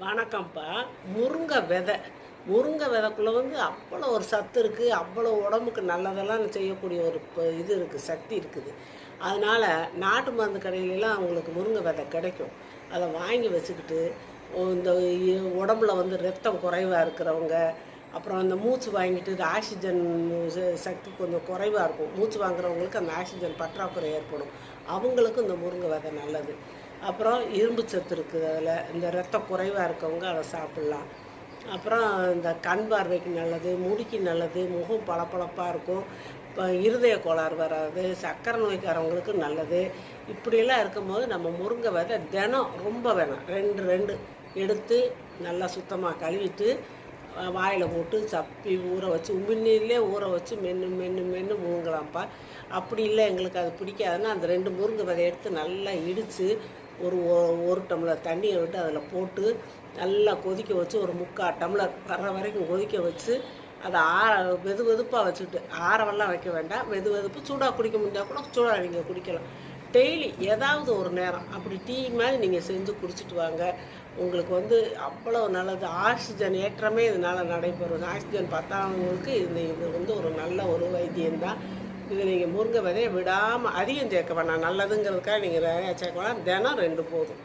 வணக்கம்ப்பா. முருங்கை விதை. முருங்கை விதைக்குள்ள வந்து அவ்வளோ ஒரு சத்து இருக்குது அவ்வளோ உடம்புக்கு நல்லதெல்லாம் செய்யக்கூடிய ஒரு ப- இது இருக்குது சக்தி இருக்குது. அதனால் நாட்டு மருந்து கடையிலலாம் அவங்களுக்கு முருங்கை விதை கிடைக்கும். அதை வாங்கி வச்சுக்கிட்டு இந்த உடம்புல வந்து ரத்தம் குறைவாக இருக்கிறவங்க அப்புறம் அந்த மூச்சு வாங்கிட்டு ஆக்சிஜன் சக்தி கொஞ்சம் குறைவாக இருக்கும். மூச்சு வாங்குறவங்களுக்கு அந்த ஆக்சிஜன் பற்றாக்குறை ஏற்படும். அவங்களுக்கும் இந்த முருங்கை விதை நல்லது. அப்புறம் இரும்பு சத்து இருக்குது அதில். இந்த ரத்த குறைவாக இருக்கவங்க அதை சாப்பிட்லாம். அப்புறம் இந்த கண் பார்வைக்கு நல்லது முடிக்கு நல்லது முகம் பளபளப்பாக இருக்கும். இப்போ இருதய கோளாறு வராது சக்கரை நோய்க்காரவங்களுக்கு நல்லது. இப்படியெல்லாம் இருக்கும்போது நம்ம முருங்கை விதை தினம் ரொம்ப வேணாம். ரெண்டு ரெண்டு எடுத்து நல்லா சுத்தமாக கழுவிட்டு வாயில் போட்டு சப்பி ஊற வச்சு உமிழ்நீர்லேயே ஊற வச்சு மென்று மென்று மென்று முழுங்கலாம்ப்பா அப்படி இல்லை எங்களுக்கு அது பிடிக்காதுன்னா அந்த ரெண்டு முருங்கை விதை எடுத்து நல்லா இடித்து ஒரு ஒரு டம்ளர் தண்ணியை விட்டு அதில் போட்டு நல்லா கொதிக்க வச்சு ஒரு முக்கால் டம்ளர் வர்ற வரைக்கும் கொதிக்க வச்சு அதை ஆற வெது வெதுப்பாக வச்சுட்டு ஆறவெல்லாம் வைக்க வேண்டாம். வெது வெதுப்பு சூடாக குடிக்க முடிஞ்சால் கூட சூடாக நீங்கள் குடிக்கலாம். டெய்லி ஏதாவது ஒரு நேரம் அப்படி டீ மாதிரி நீங்கள் செஞ்சு குடிச்சிட்டு வாங்க. உங்களுக்கு வந்து அவ்வளோ நல்லது. ஆக்சிஜன் ஏற்றமே இதனால் நடைபெறும். ஆக்சிஜன் பத்தாதவங்களுக்கு இந்த இது வந்து ஒரு நல்ல ஒரு வைத்தியம்தான் இது நீங்கள் முருங்கை விதையை விடாமல் அதிகம் சேர்க்க வேணாம். நல்லதுங்கிறதுக்காக நீங்கள் நிறையா சேர்க்க வேணாம். தினம் ரெண்டு போதும்.